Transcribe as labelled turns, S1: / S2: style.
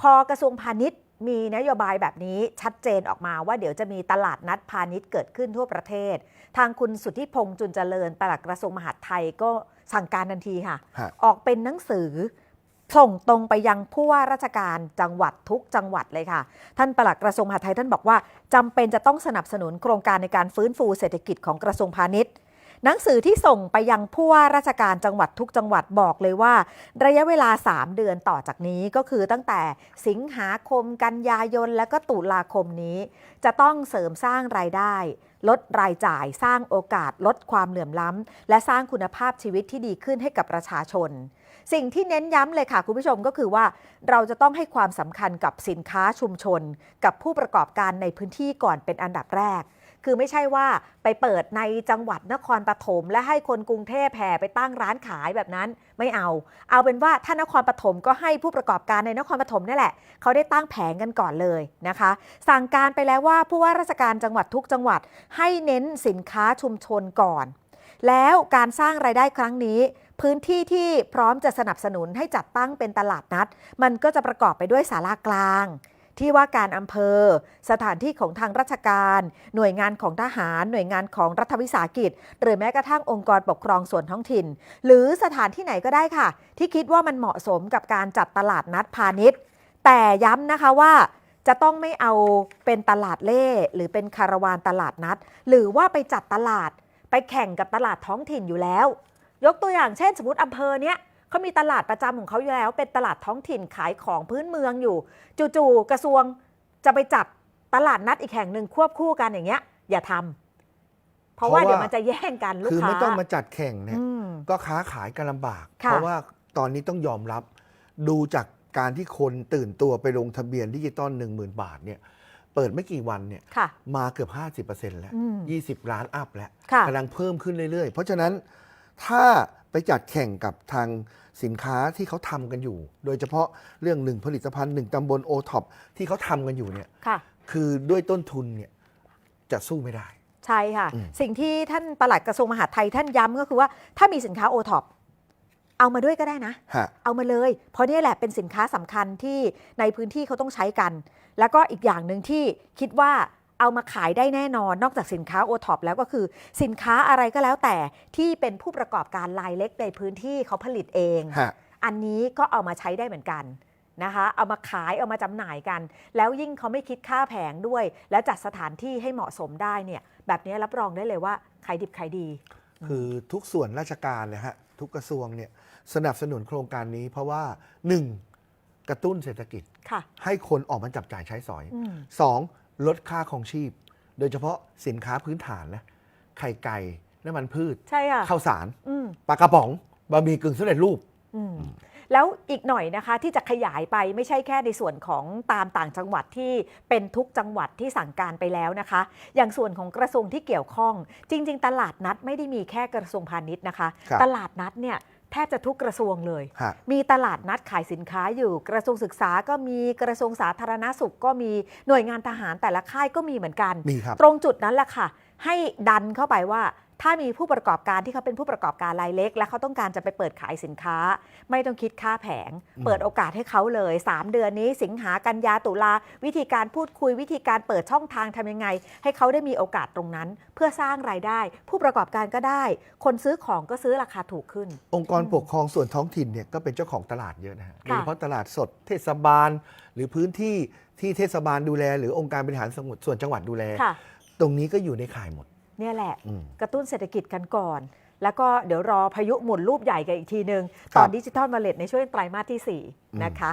S1: พอกระทรวงพาณิชย์มีนโยบายแบบนี้ชัดเจนออกมาว่าเดี๋ยวจะมีตลาดนัดพาณิชย์เกิดขึ้นทั่วประเทศ ทางคุณสุทธิพงษ์จุนเจริญปลัดกระทรวงมหาดไทยก็สั่งการทันทีค่ะ
S2: ฮะ
S1: ออกเป็นหนังสือ ส่งตรงไปยังผู้ว่าราชการจังหวัดทุกจังหวัดเลยค่ะ ท่านปลัดกระทรวงมหาดไทยท่านบอกว่าจำเป็นจะต้องสนับสนุนโครงการในการฟื้นฟูเศรษฐกิจของกระทรวงพาณิชย์ หนังสือที่ส่งไปยังผู้ว่าราชการจังหวัดทุกจังหวัดบอกเลยว่า ระยะเวลา 3 เดือนต่อจากนี้ก็คือตั้งแต่สิงหาคมกันยายน และก็ตุลาคมนี้ จะต้องเสริมสร้างรายได้ ลดรายจ่ายสร้างโอกาส ลดความเหลื่อมล้ำ และสร้างคุณภาพชีวิตที่ดีขึ้นให้กับประชาชน สิ่งที่เน้นย้ำเลยค่ะคุณผู้ชมก็คือว่า เราจะต้องให้ความสำคัญกับสินค้าชุมชน กับผู้ประกอบการในพื้นที่ก่อนเป็นอันดับแรก คือไม่ใช่ว่าไปเปิดในจังหวัดนครปฐมและให้คนกรุงเทพแห่ไปตั้งร้านขายแบบนั้นไม่เอา เอาเป็นว่าถ้านครปฐมก็ให้ผู้ประกอบการในนครปฐมนี่แหละ เขาได้ตั้งแผงกันก่อนเลยนะคะ สั่งการไปแล้วว่าผู้ว่าราชการจังหวัดทุกจังหวัด ให้เน้นสินค้าชุมชนก่อน แล้วการสร้างรายได้ครั้งนี้พื้นที่ที่พร้อมจะสนับสนุนให้จัดตั้งเป็นตลาดนัด มันก็จะประกอบไปด้วยศาลากลาง ที่ว่าการอำเภอ สถานที่ของทางราชการ หน่วยงานของทหาร หน่วยงานของรัฐวิสาหกิจ หรือแม้กระทั่งองค์กรปกครองส่วนท้องถิ่น หรือสถานที่ไหนก็ได้ค่ะ ที่คิดว่ามันเหมาะสมกับการจัดตลาดนัดพาณิชย์ แต่ย้ำนะคะว่าจะต้องไม่เอาเป็นตลาดเล่ หรือเป็นคาราวานตลาดนัด หรือว่าไปจัดตลาดไปแข่งกับตลาดท้องถิ่นอยู่แล้ว ยกตัวอย่างเช่น สมมติอำเภอเนี้ย เขามีตลาดประจำของเขาอยู่แล้ว เป็นตลาดท้องถิ่นขายของพื้นเมืองอยู่ จู่ๆกระทรวงจะไปจัดตลาดนัดอีกแห่งหนึ่งควบคู่กันอย่างเงี้ย อย่าทำเพราะว่า
S2: เพราะว่า
S1: เดี๋ยวมันจะแย่งกันลูก
S2: คือ
S1: ค้า
S2: ไม่ต้องมาจัดแข่งเนี่ย
S1: อืม
S2: ก็ค้าขายกันลำบาก
S1: ค่ะ
S2: เพราะว่าตอนนี้ต้องยอมรับ ดูจากการที่คนตื่นตัวไปลงทะเบียนดิจิตอล1 0,000 บาทเนี่ยเปิดไม่กี่วันเนี่ย
S1: ค่ะ
S2: มาเกือบ 50%แล้ว
S1: อืม
S2: 20 ล้านอัพแล้ว
S1: ค่ะ
S2: กำลังเพิ่มขึ้นเรื่อยๆ เพราะฉะนั้นถ้า ไปจัดแข่งกับทางสินค้าที่เขาทำกันอยู่ โดยเฉพาะเรื่องหนึ่งผลิตภัณฑ์หนึ่งตำบลโอท็อปที่เขาทำกันอยู่เนี่ย
S1: ค่ะ
S2: คือด้วยต้นทุนเนี่ยจะสู้ไม่ได้
S1: ใช่ค่ะ
S2: อืม
S1: สิ่งที่ท่านปลัดกระทรวงมหาดไทยท่านย้ำก็คือว่าถ้ามีสินค้าโอท็อปเอามาด้วยก็ได้นะ
S2: ฮะ
S1: เอามาเลย เพราะนี่แหละเป็นสินค้าสำคัญที่ในพื้นที่เขาต้องใช้กัน แล้วก็อีกอย่างหนึ่งที่คิดว่า เอามาขายได้แน่นอน นอกจากสินค้าโอท็อปแล้วก็คือ สินค้าอะไรก็แล้วแต่ที่เป็นผู้ประกอบการรายเล็กในพื้นที่เขาผลิตเอง
S2: ฮะ
S1: อันนี้ก็เอามาใช้ได้เหมือนกันนะคะ เอามาขายเอามาจำหน่ายกัน แล้วยิ่งเขาไม่คิดค่าแผงด้วย แล้วจัดสถานที่ให้เหมาะสมได้เนี่ย แบบนี้รับรองได้เลยว่าขายดิบขายดี
S2: คือทุกส่วนราชการนะฮะ ทุกกระทรวงเนี่ยสนับสนุนโครงการนี้เพราะว่า 1. กระตุ้นเศรษฐกิจ
S1: ค่ะ
S2: ให้คนออกมาจับจ่ายใช้สอย
S1: อืม
S2: 2. ลดค่าของชีพ โดยเฉพาะสินค้าพื้นฐานนะไข่ไก่น้ำมันพืช
S1: ใช่ค่ะ
S2: ข้าวสาร
S1: อืม
S2: ปลากระป๋องบะหมี่กึ่งสำเร็จรูป
S1: อืมแล้วอีกหน่อยนะคะที่จะขยายไปไม่ใช่แค่ในส่วนของตามต่างจังหวัดที่เป็นทุกจังหวัดที่สั่งการไปแล้วนะคะ อย่างส่วนของกระทรวงที่เกี่ยวข้อง จริง ๆ ตลาดนัดไม่ได้มีแค่กระทรวงพาณิชย์นะคะ
S2: ครับ
S1: ตลาดนัดเนี่ย แทบจะทุกกระทรวงเลย
S2: ฮะ
S1: มีตลาดนัดขายสินค้าอยู่ กระทรวงศึกษาก็มีกระทรวงสาธารณสุขก็มีหน่วยงานทหารแต่ละค่ายก็มีเหมือนกัน
S2: มีครับ
S1: ตรงจุดนั้นแหละค่ะ ให้ดันเข้าไปว่า ถ้ามีผู้ประกอบการที่เขาเป็นผู้ประกอบการรายเล็ก และเขาต้องการจะไปเปิดขายสินค้า ไม่ต้องคิดค่าแผง
S2: อืม
S1: เปิดโอกาสให้เขาเลย 3 เดือนนี้สิงหากันยาตุลาวิธีการพูดคุยวิธีการเปิดช่องทางทำยังไง ให้เขาได้มีโอกาสตรงนั้น เพื่อสร้างรายได้ ผู้ประกอบการก็ได้ คนซื้อของก็ซื้อราคาถูกขึ้น
S2: องค์กรปกครองส่วนท้องถิ่นเนี่ยก็เป็นเจ้าของตลาดเยอะนะฮะโดย
S1: ค่ะ
S2: เฉพาะตลาดสดเทศบาล หรือพื้นที่ที่เทศบาลดูแล หรือองค์การบริหารส่วนจังหวัดดูแล
S1: ค่ะ
S2: ตรงนี้ก็อยู่ในข่ายหมด
S1: เนี่ยแหละ
S2: อืม
S1: กระตุ้นเศรษฐกิจกันก่อน แล้วก็เดี๋ยวรอพายุหมุนรูปใหญ่กันอีกทีนึง
S2: ครับ
S1: ตอนดิจิทัลมาเลตในช่วงไตรมาสที่
S2: อืม
S1: 4นะคะ